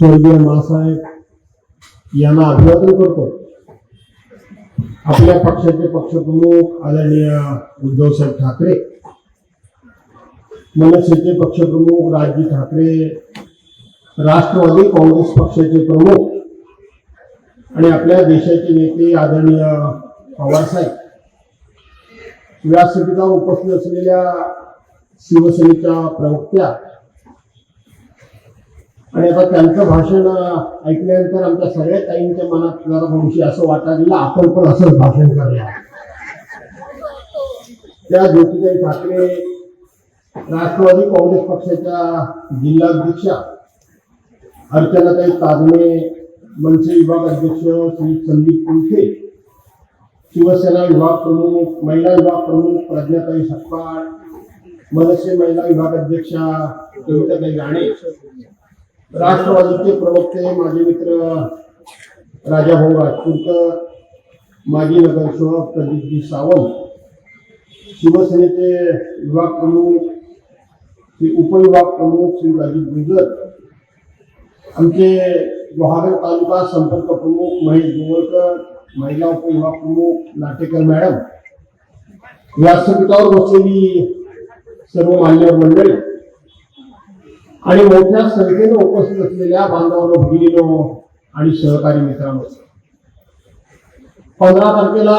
स्वर्गीय मासाहेब यांना अभिवादन करतो. आपल्या पक्षाचे पक्षप्रमुख आदरणीय उद्धवसाहेब ठाकरे मनसेचे पक्षप्रमुख राजजी ठाकरे राष्ट्रवादी काँग्रेस पक्षाचे प्रमुख आणि आपल्या देशाचे नेते आदरणीय पवारसाहेब व्यासपीठावर उपस्थित असलेल्या शिवसेनेच्या प्रवक्त्या आणि आता त्यांचं भाषण ऐकल्यानंतर आमच्या सगळ्या ताईंच्या मनात जरा थोडीशी असं वाटायला आपण पण असंच भाषण करूया. त्या ज्योतिताई ठाकरे राष्ट्रवादी काँग्रेस पक्षाच्या जिल्हाध्यक्षा अर्चनाताई ताजमे मनसे विभाग अध्यक्ष श्री संदीप कुलखे शिवसेना विभाग प्रमुख महिला विभाग प्रमुख प्रज्ञाताई सपकाळ मनसे महिला विभाग अध्यक्षा कविताताई गाणे राष्ट्रवादीचे प्रवक्ते माझे मित्र राजा भाऊ राजपूरकर माजी नगरसेवक प्रदीपजी सावंत शिवसेनेचे विभाग प्रमुख श्री उपविभाग प्रमुख श्री राजीव गुजर आमचे गुहागर तालुका संपर्क प्रमुख महेश गोवळकर महिला उपविभाग प्रमुख नाटेकर मॅडम व्यासपीठावर बसलेली सर्व मान्यवर मंडळी आणि मोठ्या संख्येनं उपस्थित असलेल्या बांधवांनो भगिनीनो आणि सहकारी मित्रांनो. पंधरा तारखेला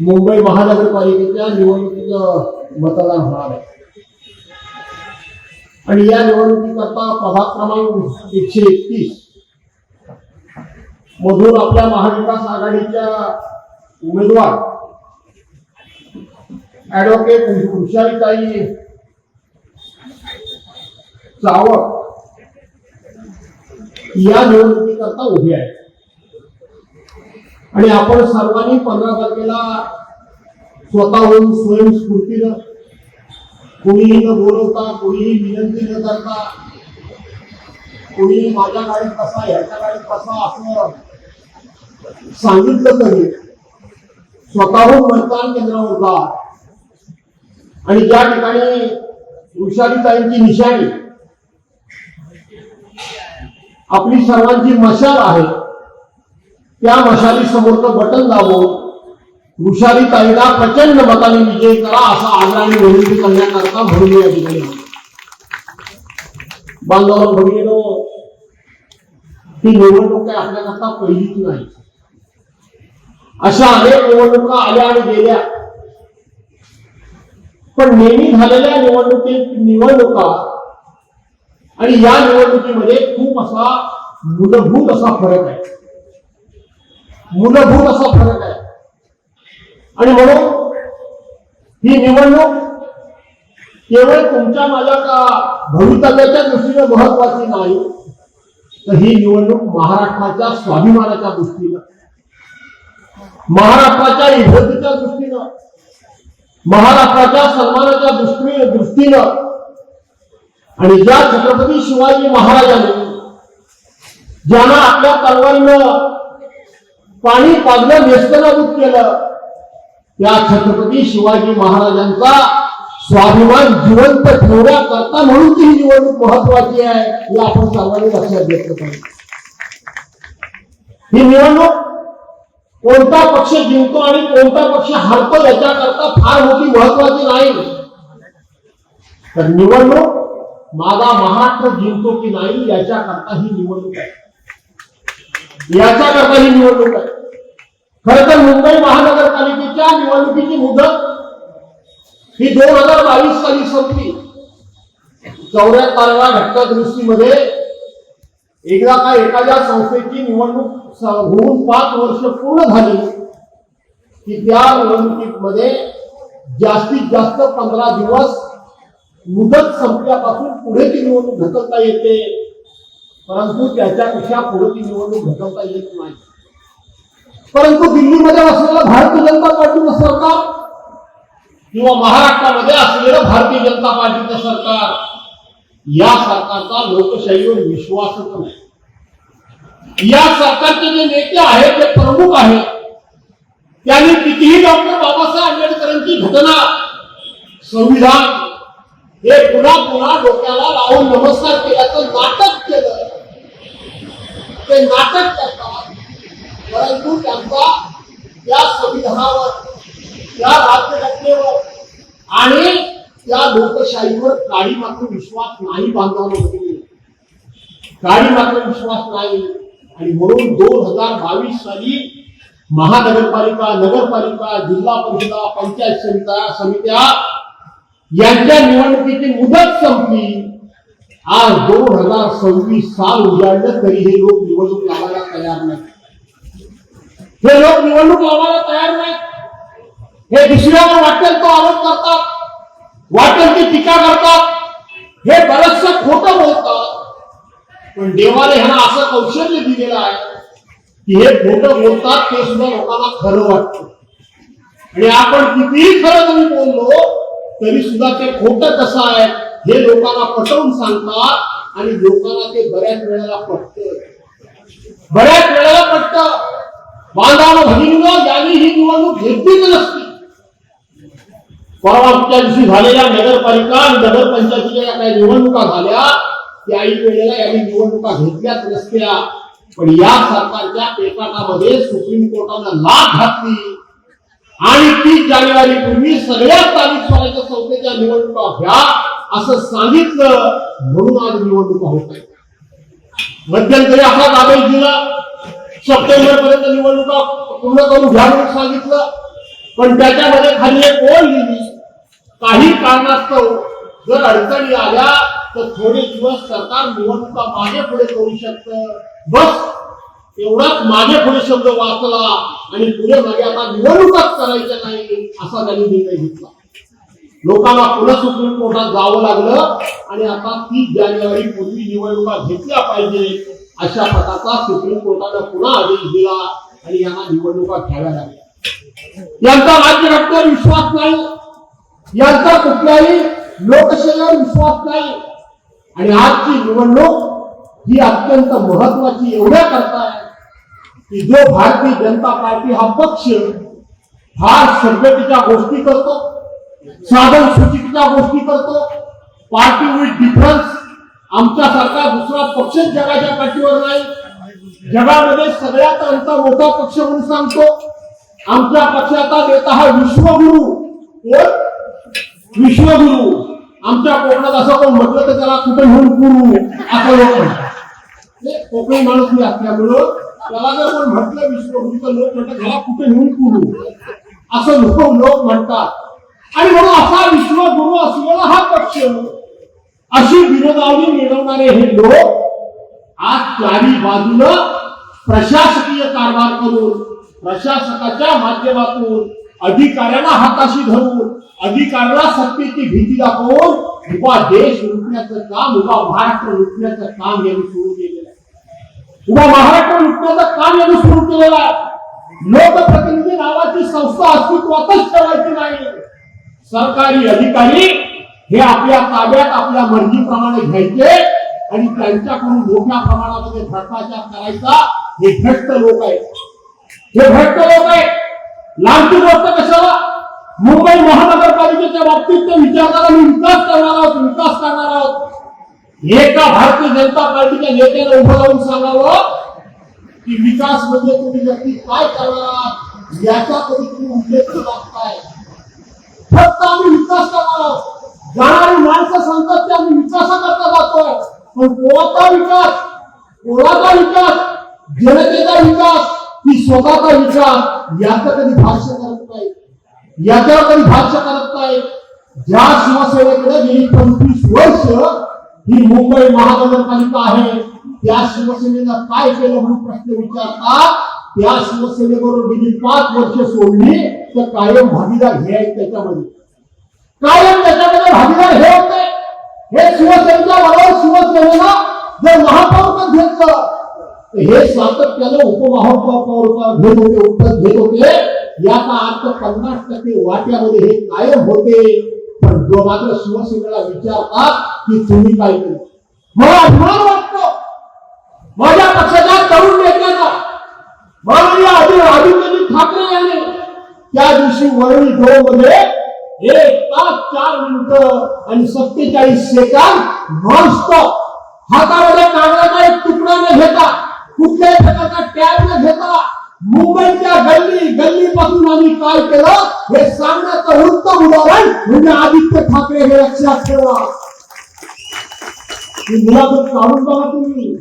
मुंबई महानगरपालिकेच्या निवडणुकीचं मतदान होणार आहे. आणि या निवडणुकीकरता प्रभाग क्रमांक एकशे एकतीस मधून आपल्या महाविकास आघाडीच्या उमेदवार ऍडव्होकेट हुशारीताई चावक या निवडणुकीकरता उभी आहे. आणि आपण सर्वांनी पंधरा तारखेला स्वतःहून स्वयंस्फूर्तीनं कोणीही न बोलवता कोणीही विनंती न करता कोणी माझ्या गाडीत कसा ह्याच्या गाडीत कसा असं सांगितलं तरी स्वतःहून मतदान केंद्रावर जा आणि ज्या ठिकाणी वृषालीताईंची निशाणी आपली सर्वांची मशाल आहे त्या मशाली समोरचं बटन दाबून वृषाली ताईला प्रचंड मताने विजयी करा असा आग्रहाने विनंती करण्याकरता म्हणून या ठिकाणी आलो. भगिनीनो ही निवडणूक काय आपल्याकरता पहिलीच नाही अशा अनेक निवडणुका आल्या आणि गेल्या पण नेहमी झालेल्या निवडणुकीत निवडणुका आणि या निवडणुकीमध्ये खूप असा मूलभूत असा फरक आहे. मूलभूत असा फरक आहे. आणि म्हणून ही निवडणूक केवळ तुमच्या माझ्या का भवितव्याच्या दृष्टीने महत्वाची नाही तर ही निवडणूक महाराष्ट्राच्या स्वाभिमानाच्या दृष्टीनं महाराष्ट्राच्या इज्जतीच्या दृष्टीनं महाराष्ट्राच्या सन्मानाच्या दृष्टीने दृष्टीनं आणि ज्या छत्रपती शिवाजी महाराजांनी ज्यांना आपल्या तलवारीनं पाणी पाजलं नेस्तनाबूत केलं त्या छत्रपती शिवाजी महाराजांचा स्वाभिमान जिवंत ठेवण्याकरता म्हणून ती निवडणूक महत्वाची आहे हे आपण सर्वांनी लक्षात घेतलं पाहिजे. ही निवडणूक कोणता पक्ष जिंकतो आणि कोणता पक्ष हरतो याच्याकरता फार मोठी महत्वाची नाही. तर निवडणूक माझा महाराष्ट्र जिंकतो की नाही याच्याकरता ही निवडणूक आहे. याच्याकरता ही निवडणूक आहे. खर तर मुंबई महानगरपालिकेच्या निवडणुकीची मुदत ही दोन हजार बावीस साली संपली. चौऱ्याहत्तरव्या घटना दुरुस्तीमध्ये एकदा का एखाद्या संस्थेची निवडणूक होऊन पाच वर्ष पूर्ण झाली की त्या निवडणुकीमध्ये जास्तीत जास्त पंधरा दिवस मुदत संपल्यापासून पुढे ती निवडणूक ढकलता येते परंतु त्याच्यापेक्षा पुढे ती निवडणूक ढकलता येत नाही. परंतु दिल्लीमध्ये असलेलं भारतीय जनता पार्टीचं सरकार किंवा महाराष्ट्रामध्ये असलेलं भारतीय जनता पार्टीचं सरकार या सरकारचा लोकशाहीवर विश्वासच नाही. या सरकारचे जे नेते आहेत जे प्रमुख आहेत त्यांनी कितीही डॉक्टर बाबासाहेब आंबेडकरांची घटना संविधान हे पुन्हा पुन्हा डोक्याला लावून नमस्कार केल्याचं नाटक केलं. ते नाटक करतात परंतु त्यांचा या संविधानावर या राज्यघटनेवर आणि त्या लोकशाहीवर काही मात्र विश्वास नाही बांधवांना काही मात्र विश्वास नाही. आणि म्हणून दोन हजार बावीस साली महानगरपालिका नगरपालिका जिल्हा परिषदा पंचायत समित्या समित्या यांच्या निवडणुकीची मुदत संपली. आज दोन हजार सव्वीस साल उजाडलं तरी हे लोक निवडणूक लावायला तयार नाही हे लोक निवडणूक लावायला तयार नाही हे दुसऱ्यावर वाटेल तो आरोप करतात. वाटेल ती टीका करतात. हे बरचसं खोटं बोलतात. पण देवाने ह्यांना असं कौशल्य दिलेलं आहे की हे खोटं बोलतात ते सुद्धा लोकांना खरं वाटतं. आणि आपण कितीही खरं तुम्ही बोललो तरी सुद्धा ते खोट कसं आहे हे लोकांना पटवून सांगतात आणि लोकांना ते बऱ्याच वेळेला पटतं बऱ्याच वेळेला पटत. बांधावं भगिनीनं यांनी ही निवडणूक घेतलीच नसती. परवाच्या दिवशी झालेल्या नगरपालिका आणि नगरपंचायतीच्या काही निवडणुका झाल्या त्याही वेळेला यांनी निवडणुका घेतल्याच नसत्या. पण या सरकारच्या पेटाटामध्ये सुप्रीम कोर्टानं लाभ घातली. आणि तीस जानेवारी पूर्वी सगळ्या स्थानिक स्वराज्य संस्थेच्या निवडणुका घ्या असं सांगितलं म्हणून आज निवडणुका होत आहेत. मध्यंतरी असाच आदेश दिला सप्टेंबर पर्यंत निवडणुका पूर्ण करून घ्या म्हणून सांगितलं. पण त्याच्यामध्ये खाली एक ओळ लिहिली. काही कारणास्तव जर अडचणी आल्या तर थोडे दिवस सरकार निवडणुका मागे पुढे करू शकतं. बस. एवढाच मागे पुढे शब्द वाचला आणि पुढे मागे आता निवडणुकाच करायचं नाही असा त्यांनी निर्णय घेतला. लोकांना पुन्हा सुप्रीम कोर्टात जावं लागलं आणि आता तीस जानेवारी पूर्वी निवडणुका घेतल्या पाहिजे अशा प्रकारचा सुप्रीम कोर्टानं पुन्हा आदेश दिला आणि यांना निवडणुका घ्याव्या लागल्या. यांचा राज्यघटनेवर विश्वास नाही. यांचा कुठल्याही लोकशाहीवर विश्वास नाही. आणि आजची निवडणूक ही अत्यंत महत्वाची एवढ्या करता आहे की जो भारतीय जनता पार्टी हा पक्ष फार सभ्यतेच्या गोष्टी करतो साधन सुचितेच्या गोष्टी करतो पार्टी विथ डिफरन्स आमच्यासारखा दुसरा पक्ष जगाच्या पाठीवर नाही. जगामध्ये सगळ्यात आमचा मोठा पक्ष म्हणून सांगतो आमच्या पक्षाचा नेता हा विश्वगुरु. कोण? विश्वगुरु. आमच्या कोकणात असं कोण म्हटलं तर त्याला कुठे घेऊन पुरू? असं लोक म्हणतात. हे कोकणी माणूस मी असल्यामुळं त्याला जर कोण म्हटलं विश्वगुरु तर लोक म्हणतात त्याला कुठे घेऊन पुरू? असं लोक लोक म्हणतात. आणि म्हणून असा विश्वगुरु असलेला हा पक्ष अशी विरोधावली मिळवणारे हे लोक आज चारी बाजूला प्रशासकीय कारभार करून प्रशासकाच्या माध्यमातून अधिकाऱ्याला हाताशी धरून अधिकाऱ्याला सत्तेची भीती दाखवून उभा देश लुटण्याचं काम उभा महाराष्ट्र लुटण्याचं काम यांनी सुरू केलेलं आहे. उभा महाराष्ट्र लुटण्याचं काम यांनी सुरू केलेलं आहे. लोकप्रतिनिधी नावाची संस्था अस्तित्वातच ठेवायची नाही. सरकारी अधिकारी हे आपल्या ताब्यात आपल्या मर्जीप्रमाणे घ्यायचे आणि त्यांच्याकडून मोठ्या प्रमाणामध्ये भ्रष्टाचार करायचा हे भ्रष्ट लोक आहेत. हे भ्रष्ट लोक आहेत. लांबची गोष्ट कशाला? मुंबई महानगरपालिकेच्या बाबतीत ते विचारताना मी विकास करणार आहोत विकास करणार आहोत. एका भारतीय जनता पार्टीच्या नेत्याने उभं राहून सांगावं की विकास म्हणजे तुम्ही नक्की काय करणार आहात? याचा कधी तुम्ही उल्लेख लागताय. काय फक्त आम्ही विकास करणार आहोत. जाणारी माणसं सांगतात की आम्ही विकासाकरता जातोय. पण कोणाचा विकास कोणाचा विकास जनतेचा विकास की स्वतःचा विचार याचा कधी भाष्य करत नाही. याचा कधी भाष्य करत नाही. ज्या शिवसेनेकडे गेली पंचवीस वर्ष ही मुंबई महानगरपालिका आहे त्या शिवसेनेनं काय केलं म्हणून प्रश्न विचारतात त्या शिवसेनेबरोबर गेली पाच वर्ष सोडली तर कायम भागीदार हे आहेत त्याच्यामध्ये. कायम त्याच्यामध्ये भागीदार हे होते. हे शिवसेनेच्या बरोबर शिवसेनेला जर महापौरपद घेतलं हे सातत्यानं उपमहापौर घेत होते उत्तर घेत होते. याचा अर्थ पन्नास टक्के वाट्यामध्ये हे कायम होते. पण जो मात्र शिवसेनेला विचारतात की तुम्ही काय केलं मला अभिमान वाटतो. माझ्या पक्षाच्या तरुण नेत्याचा माननीय आदित्य आदित्यजी ठाकरे यांनी त्या दिवशी वरळी डोळमध्ये एक तास चार मिनिट आणि सत्तेचाळीस सेकंद नॉनस्टॉप हातामध्ये कागदाचा एक तुकडा न घेता कुठल्याही प्रकारचा टॅग न घेता मुंबईच्या गल्ली गल्ली पासून आम्ही काय केलं? हे सांगण्याचं उत्तम उदाहरण म्हणजे आदित्य ठाकरे हे लक्षात ठेवा मुलाखत काढून बघा तुम्ही.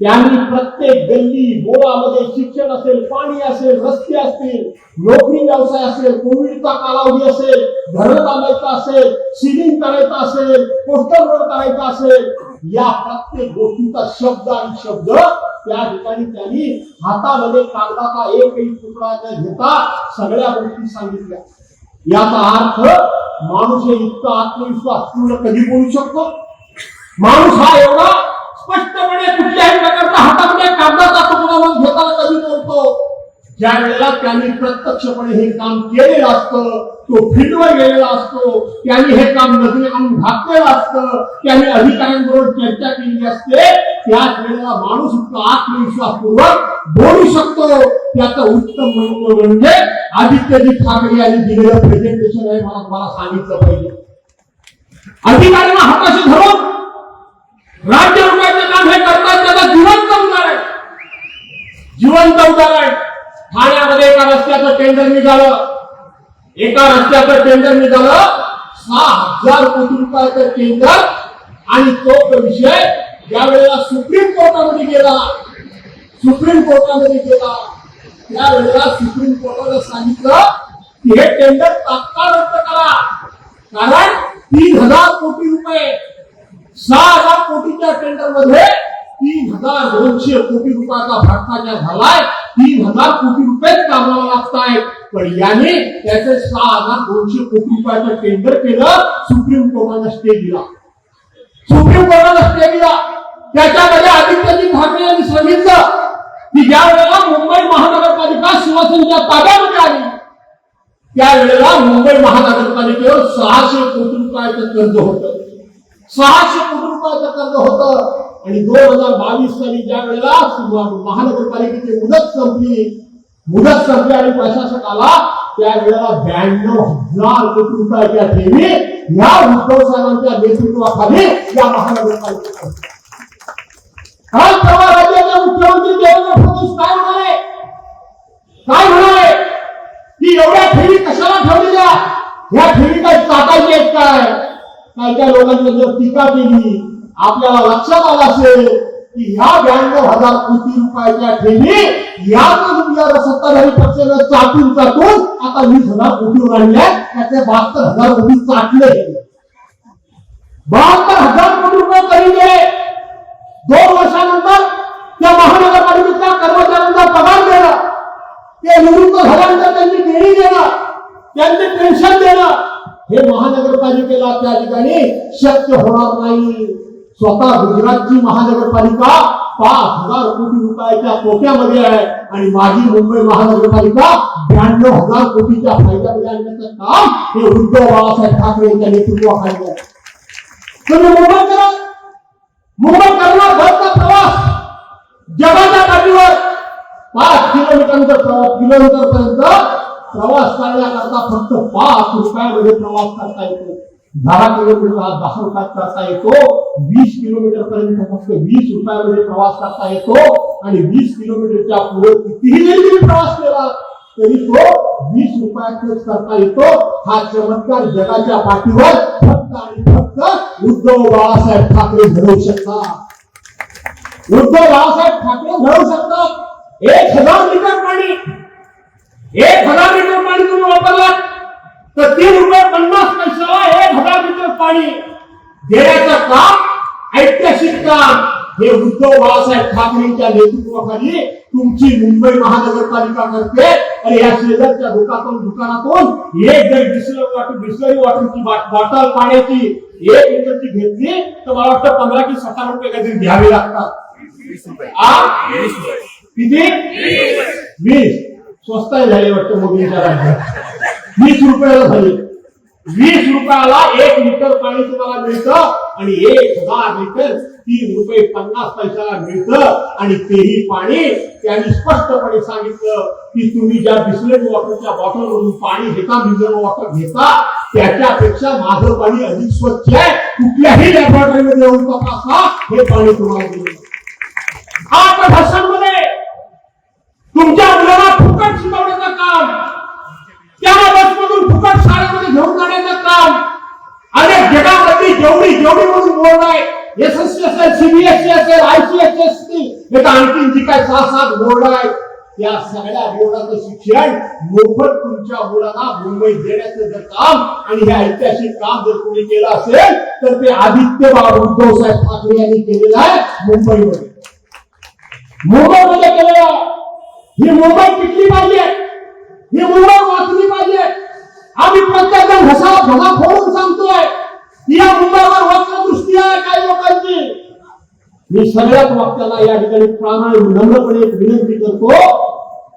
त्यांनी प्रत्येक गल्ली गोळामध्ये शिक्षण असेल पाणी असेल रस्ते असतील नोकरी व्यवसाय असेल कोविडचा कालावधी असेल घरं बांधायचा असेल सिलिंग करायचं असेल पोस्टर रोड करायचा असेल या प्रत्येक गोष्टीचा शब्द आणि शब्द त्या ठिकाणी त्यांनी हातामध्ये कागदाचा एकही तुकडा न घेता सगळ्या गोष्टी सांगितल्या. याचा अर्थ माणूस हे इतका आत्मविश्वास पूर्ण कधी बोलू शकतो? माणूस हा एवढा स्पष्टपणे कुठल्याही प्रकारचा हातामध्ये कागदाचा तुकडा घेताना कधी बोलतो? ज्या वेळेला त्यांनी प्रत्यक्षपणे हे काम केलेलं असतं तो फील्डवर गेलेला असतो त्यांनी हे काम नजरे आणून घातलेलं असतं त्यांनी अधिकाऱ्यांबरोबर चर्चा केली असते त्याच वेळेला माणूस इतका आत्मविश्वासपूर्वक बोलू शकतो. त्याचं उत्तम म्हणजे आदित्यजी ठाकरे यांनी दिलेलं प्रेझेंटेशन आहे मला मला सांगितलं पाहिजे. अधिकाऱ्यांना हाताशी धरून राज्य लुटायचं काम हे करतात त्याला जिवंत उदाहरण जिवंत उदाहरण ठाण्यामध्ये एका रस्त्याचं टेंडर निघालं. एका रस्त्याचं टेंडर निघालं. सहा हजार कोटी रुपयाचं टेंडर आणि तो विषय ज्यावेळेला सुप्रीम कोर्टामध्ये गेला. सुप्रीम कोर्टामध्ये गेला. त्यावेळेला सुप्रीम कोर्टानं सांगितलं की हे टेंडर तात्काळ रद्द करा. कारण तीन हजार कोटी रुपये सहा हजार कोटीच्या टेंडरमध्ये तीन हजार दोनशे कोटी रुपयाचा भारताच्या झालाय. तीन हजार कोटी रुपयेच कामाला लागताय पण याने त्याचे सहा हजार दोनशे कोटी रुपयाचं टेंडर केलं सुप्रीम कोर्टाने स्टे दिला. सुप्रीम कोर्टाने स्टे दिला. त्याच्यामध्ये आदित्यजी ठाकरे यांनी सांगितलं की ज्या वेळेला मुंबई महानगरपालिका शिवसेनेच्या ताब्यामध्ये आली त्यावेळेला मुंबई महानगरपालिकेवर सहाशे कोटी रुपयाचं कर्ज होतं. सहाशे कोटी रुपयाचं कर्ज होतं. आणि दोन हजार बावीस साली ज्या वेळेला सुरुवात महानगरपालिकेची मुदत संपली मुदत संपली आणि प्रशासक आला त्यावेळेला ब्याण्णव हजार कोटी रुपयाच्या ठेवी या उद्धव साहेबांच्या नेतृत्वाखाली या महानगरपालिकेत काल परवा राज्याचे मुख्यमंत्री देवेंद्र फडणवीस काय म्हणाले? काय म्हणाले? की एवढ्या ठेवी कशाला ठेवलेल्या? या ठेवी काय टाकायचे आहेत काय? काय त्या लोकांनी जर टीका केली आपल्याला लक्षात आलं असेल की ह्या ब्याण्णव हजार कोटी रुपयाच्या ठेवी या या सत्ताधारी पक्षानं चाटून चाटून आता वीस हजार कोटी आणल्या त्याचे बहात्तर हजार कोटी चाटले. बहात्तर हजार कोटी रुपये करीले दोन वर्षानंतर त्या महानगरपालिकेच्या कर्मचाऱ्यांचा पगार देणं ते निवृत्त झाल्यानंतर त्यांची देणी देणं त्यांचे पेन्शन देणं. हे महानगरपालिकेला त्या ठिकाणी शक्य होणार नाही. स्वतः गुजरातची महानगरपालिका पाच हजार कोटी रुपयाच्या कोट्यामध्ये आहे. आणि माझी मुंबई महानगरपालिका ब्याण्णव हजार कोटीच्या फायद्यामध्ये आणण्याचं काम हे उद्धव बाळासाहेब ठाकरे यांच्या नेतृत्वाखाली आहे. तुम्ही मुंबई करा. मुंबई करणार घरचा प्रवास. जगाच्या पाठीवर पाच किलोमीटर किलोमीटर पर्यंत प्रवास करण्याकरता फक्त पाच रुपयामध्ये प्रवास करता येतो. दहा किलोमीटर हा दहा रुपयात करता येतो. वीस किलोमीटर पर्यंत फक्त वीस रुपयामध्ये प्रवास करता येतो. आणि वीस किलोमीटरच्या पुढे कितीही प्रवास केला तरी तो वीस रुपयातच करता येतो. हा चमत्कार जगाच्या पाठीवर फक्त आणि फक्त उद्धव बाळासाहेब ठाकरे घडवू शकतात. उद्धव बाळासाहेब ठाकरे घडवू शकतात. एक हजार लिटर पाणी एक हजार लिटर पाणी तुम्ही वापरलात. तर तीन रुपये पन्नास पैशाला एक हजार लिटर पाणी. देण्याचं काम ऐतिहासिक काम. हे उद्धव बाळासाहेब ठाकरेंच्या नेतृत्वाखाली तुमची मुंबई महानगरपालिका करते आणि या शेजारच्या दुकानातून दुकानातून एक जर बिस्लरी वॉटर बिस्लरी वॉटरची बॉटल पाण्याची एक लिटरची घेतली तर मला वाटतं पंधरा की सतरा रुपये काहीतरी घ्यावे लागतात? किती? वीस स्वस्त झाले वाटतं मोदींच्या राज्यात वीस रुपयाला झाले. वीस रुपयाला एक लिटर पाणी तुम्हाला मिळतं आणि एक हजार लिटर तीन रुपये पन्नास पैशाला मिळतं. आणि तेही पाणी त्यांनी स्पष्टपणे सांगितलं की तुम्ही ज्या बिस्लेट वॉटरच्या बॉटलमधून पाणी घेता मिनरल वॉटर घेता त्याच्यापेक्षा माझं पाणी अधिक स्वच्छ आहे. कुठल्याही लॅबोरेटरीमध्ये येऊन तपासा हे पाणी तुम्हाला दिलं आठ भाषांमध्ये बोर्ड आहे एस एस सी असेल सीबीएसई असेल आयसीएसई असतील हे तर आणखी जी काय सहा सात बोर्ड आहे त्या सगळ्या बोर्डाचं शिक्षण मोफत तुमच्या मुलांना मुंबईत देण्याचं जर काम आणि हे ऐतिहासिक काम जर कोणी केलं असेल तर ते आदित्य बाबा उद्धव साहेब ठाकरे यांनी केलेलं आहे मुंबईमध्ये. मुंबईमध्ये केलेलं आहे. ही मुंबई टिकली पाहिजे. ही मुंबई वाचली पाहिजे. आम्ही प्रत्येक जण घसा घसा फोडून सांगतोय. या मुंबईवर वाचलं दृष्टी आहे काही लोकांची. मी सगळ्याच वक्त्याला या ठिकाणी प्रामाणिक नम्रपणे एक विनंती करतो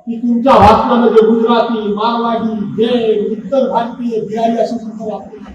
की तुमच्या भाषणामध्ये गुजराती मारवाडी जैन इतर भारतीय बिहारी असे शब्द वापरू